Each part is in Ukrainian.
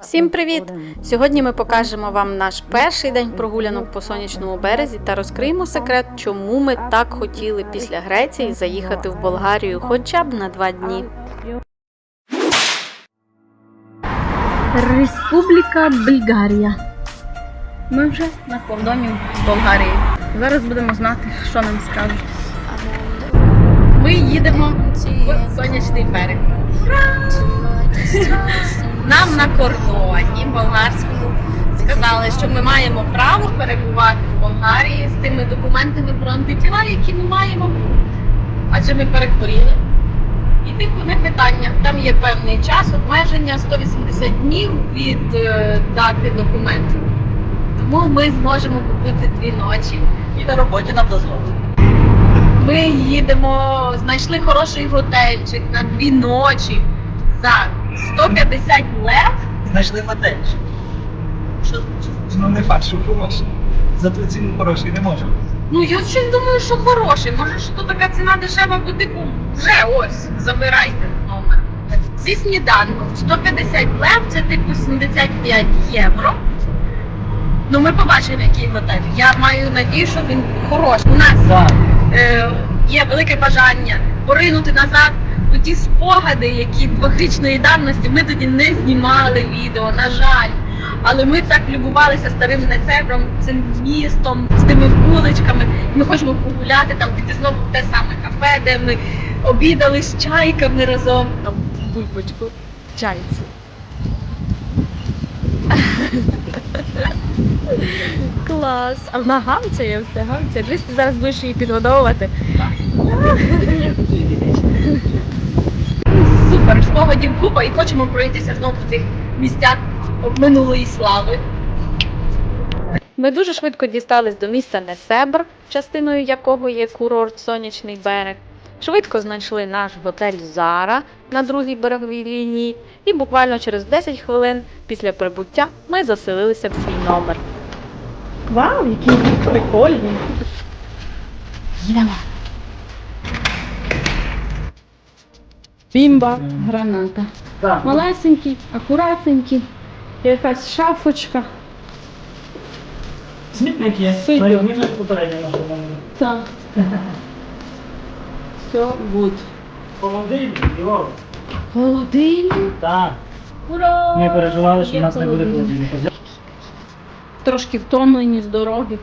Всім привіт! Сьогодні ми покажемо вам наш перший день прогулянок по сонячному березі та розкриємо секрет, чому ми так хотіли після Греції заїхати в Болгарію хоча б на два дні. Республіка Бульгарія. Ми вже на кордоні з Болгарією. Зараз будемо знати, що нам скажуть. Ми їдемо в сонячний берег. Нам на кордоні болгарському сказали, що ми маємо право перебувати в Болгарії з тими документами про антитіла, які ми маємо, адже ми перехворіли. І типу не питання. Там є певний час, обмеження 180 днів від е, дати документів. Тому ми зможемо побути дві ночі. І на роботі нам дозволили. Ми їдемо, знайшли хороший готельчик на дві ночі за 150 лев. Знайшли готельчик. Що ну не факт, що хороший. За ту ціну хороший не може. Ну я щось думаю, що хороший. Може, що така ціна дешева, бо типу вже ось забирайте номер. Зі сніданком 150 лев, це типу 75 євро. Ну ми побачимо, який готель. Я маю надію, що він хороший. У нас Так. е, є велике бажання поринути назад ті спогади, які двохрічної давності ми тоді не знімали відео, на жаль. Але ми так любувалися старим Нецебром, цим містом, з тими вуличками. Ми хочемо погуляти, там піти знову в те саме кафе, де ми обідали з чайками разом. Там бульбочку чайці. Клас. А вона гавцяє все, гавцяє. Дивись, ти зараз будеш її підгодовувати. Супер, спогадів купа і хочемо пройтися знову в цих місцях минулої слави. Ми дуже швидко дістались до міста Несебр, частиною якого є курорт Сонячний берег. Швидко знайшли наш готель Зара на другій береговій лінії, і буквально через 10 хвилин після прибуття ми заселилися в свій номер. Вау, які прикольні. Їдемо. Бімба, граната. Малесенький, акуратненький. Якась шафочка. Смітник є. Так. Все, гуд. Холодильник, йо. Холодильник. Так. Ура! Ми переживали, що в нас не буде холодильник. холодильника. Трошки втомлені з дороги.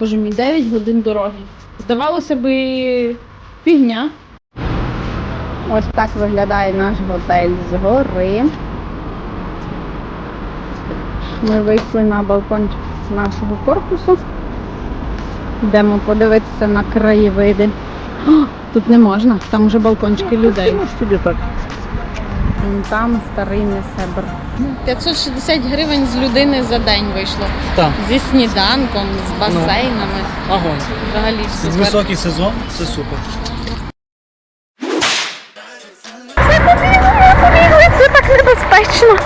Боже мій 9 годин дороги. Здавалося би, фігня. Ось так виглядає наш готель з гори. Ми вийшли на балкончик нашого корпусу. Йдемо подивитися на краєвиди. О, тут не можна, там уже балкончики людей. Ну, собі так. Там старий несебр. 560 гривень з людини за день вийшло. Так. Зі сніданком, з басейнами. Огонь. Взагалі високий сезон це супер. Небезпечно.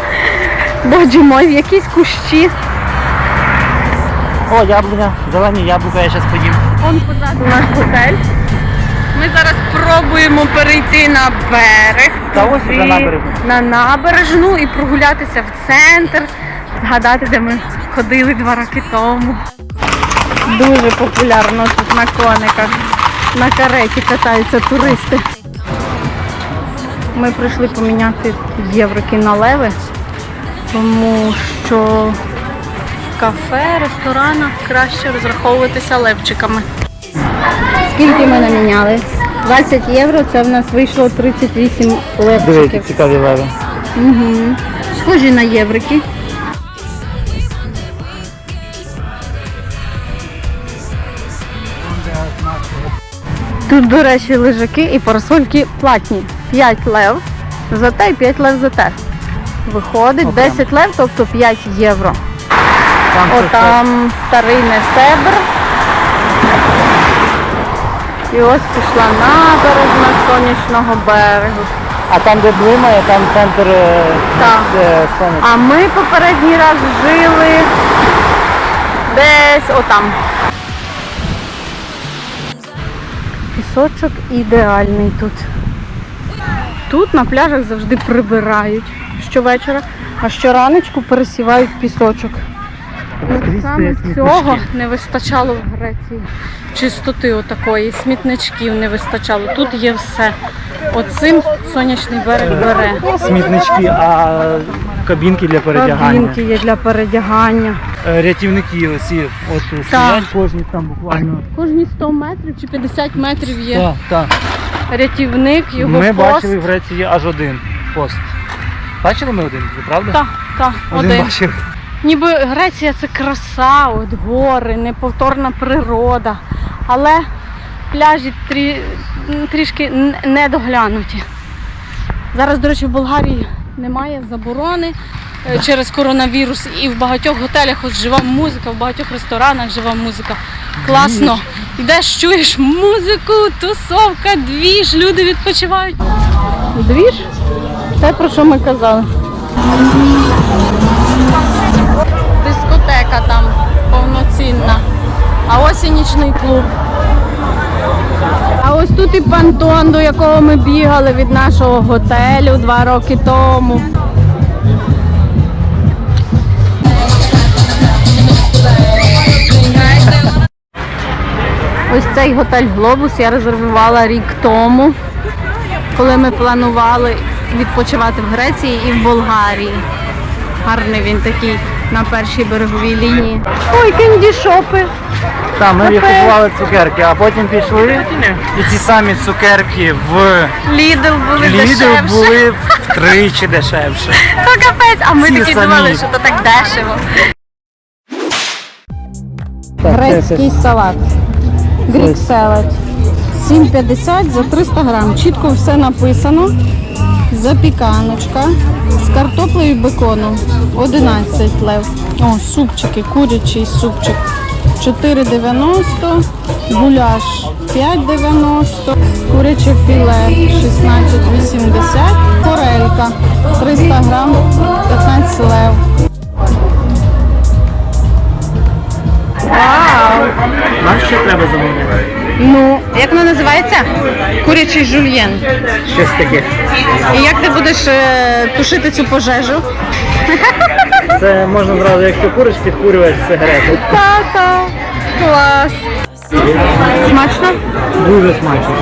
Боже мой, в якісь кущі. О, яблуня, зелені яблука, я зараз поїм. Он позаду наш готель. Ми зараз пробуємо перейти на берег. Та ось на набережну. на набережну і прогулятися в центр, згадати, де ми ходили два роки тому. Дуже популярно тут на кониках. На кареті катаються туристи. Ми прийшли поміняти євроки на леви, тому що в кафе, ресторанах краще розраховуватися левчиками. Скільки ми наміняли? 20 євро, це в нас вийшло 38 левчиків. цікаві леви. Угу. Схожі на єврики. Тут, до речі, лежаки і парасольки платні. 5 лев за те і 5 лев за те. Виходить Окремо. 10 лев, тобто 5 євро. Там О, там старий несебр. І ось пішла набережна сонячного берегу. А там, де блимає, там центр е, Так. е. А ми попередній раз жили десь отам. Пісочок ідеальний тут. Тут на пляжах завжди прибирають, щовечора, а щораночку пересівають пісочок. От саме цього не вистачало в Греції. Чистоти отакої, смітничків не вистачало. Тут є все. Оцим сонячний берег бере. Смітнички, а кабінки для передягання. Кабінки є для передягання. Е, Рятівники оці от стоять кожні там буквально. Кожні 100 метрів чи 50 метрів є Так, так. Рятівник, його Ми пост. бачили в Греції аж один пост. Бачили ми один, правда? Так, так, один, один. бачили. Ніби Греція це краса, от гори, неповторна природа. Але пляжі трі, трішки недоглянуті. Зараз, до речі, в Болгарії немає заборони е, через коронавірус. І в багатьох готелях от жива музика, в багатьох ресторанах жива музика. Класно. Йдеш, чуєш музику, тусовка, двіж, люди відпочивають. Двіж? Те, про що ми казали. Дискотека там повноцінна. А ось і нічний клуб. А ось тут і пантон, до якого ми бігали від нашого готелю два роки тому. Ось цей готель Глобус я резервувала рік тому, коли ми планували відпочивати в Греції і в Болгарії. Гарний він такий на першій береговій лінії. Ой, кендішопи. Так, ми Капець. купували цукерки, а потім пішли і ті самі цукерки в Лідл були дешевше. були втричі дешевше. То капець, а ми Ці такі самі. думали, що то так дешево. Грецький салат. Грік салат. 7,50 за 300 грам. Чітко все написано. Запіканочка з картоплею і беконом. 11 лев. О, супчики, курячий супчик. 4,90, гуляш 5,90, куряче філе 16,80, форелька 300 грам 15 лев. Вау! Нам ще треба замовляти. Ну, як воно називається? Курячий жульєн. Щось таке. І як ти будеш е, тушити цю пожежу? Це можна зразу, якщо куриш, підкурювати сигарету. Та-та! Клас! Смачно? Дуже смачно.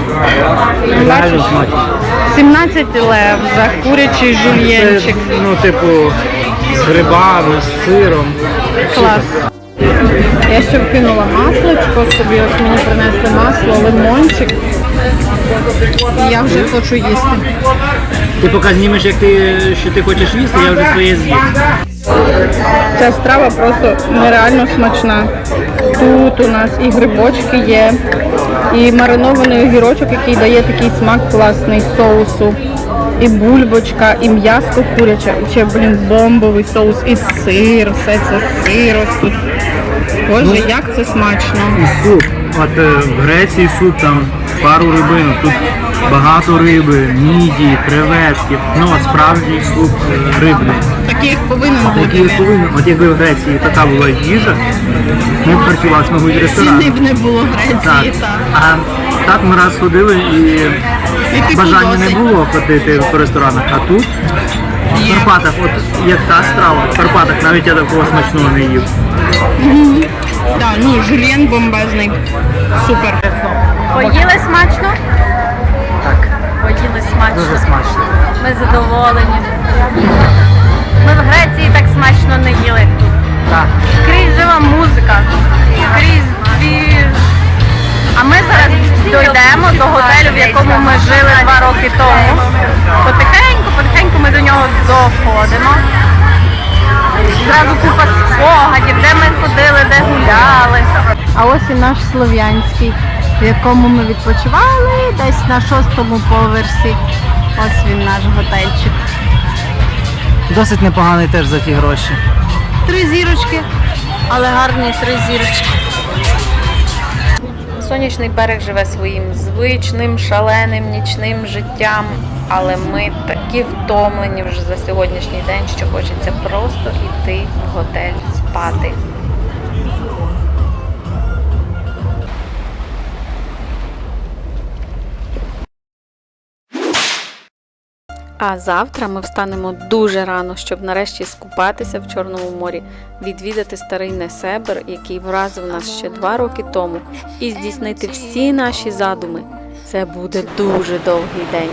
Реально смачно. 17 лев за курячий Це, жульєнчик. ну, типу, з грибами, з сиром. Клас. Я ще вкинула маслочко собі, ось мені принесли масло, лимончик. І я вже хочу їсти. Ти поки знімеш, як ти, що ти хочеш їсти, я вже своє з'їм. Ця страва просто нереально смачна. Тут у нас і грибочки є, і маринований огірочок, який дає такий смак класний соусу. І бульбочка, і м'ясо куряче, і ще, блін, бомбовий соус, і сир, все це сир ось тут. Боже, як це смачно. І суп. От е, в Греції суп там пару рибинок, тут багато риби, міді, креветки. Ну, справжній суп е, рибний. Такий повинен бути. повинні, от якби в Греції така була їжа, ми б харчувалися, мабуть, в Ціни б не було Так. Греції, так. А так ми раз ходили і І бажання не було ходити по ресторанах. А тут в Карпатах, от як та страва, в Карпатах навіть я такого смачного не їв. Так, ні, жульєн бомбезний. Супер. Поїли смачно? Так, Поїли смачно. дуже смачно. Ми задоволені. Ми в Греції так смачно не їли. Так. Скрізь жива музика, скрізь дві. А ми зараз дійдемо до готелю, в якому ми жили два роки тому. Потихеньку, потихеньку ми до нього доходимо. Зразу купа спогадів, де ми ходили, де гуляли. А ось і наш Слов'янський, в якому ми відпочивали десь на шостому поверсі. Ось він наш готельчик. Досить непоганий теж за ті гроші. Три зірочки, але гарні три зірочки. Сонячний берег живе своїм звичним, шаленим нічним життям, але ми такі втомлені вже за сьогоднішній день, що хочеться просто йти в готель спати. А завтра ми встанемо дуже рано, щоб нарешті скупатися в Чорному морі, відвідати старий Несебр, який вразив нас ще два роки тому, і здійснити всі наші задуми. Це буде дуже довгий день.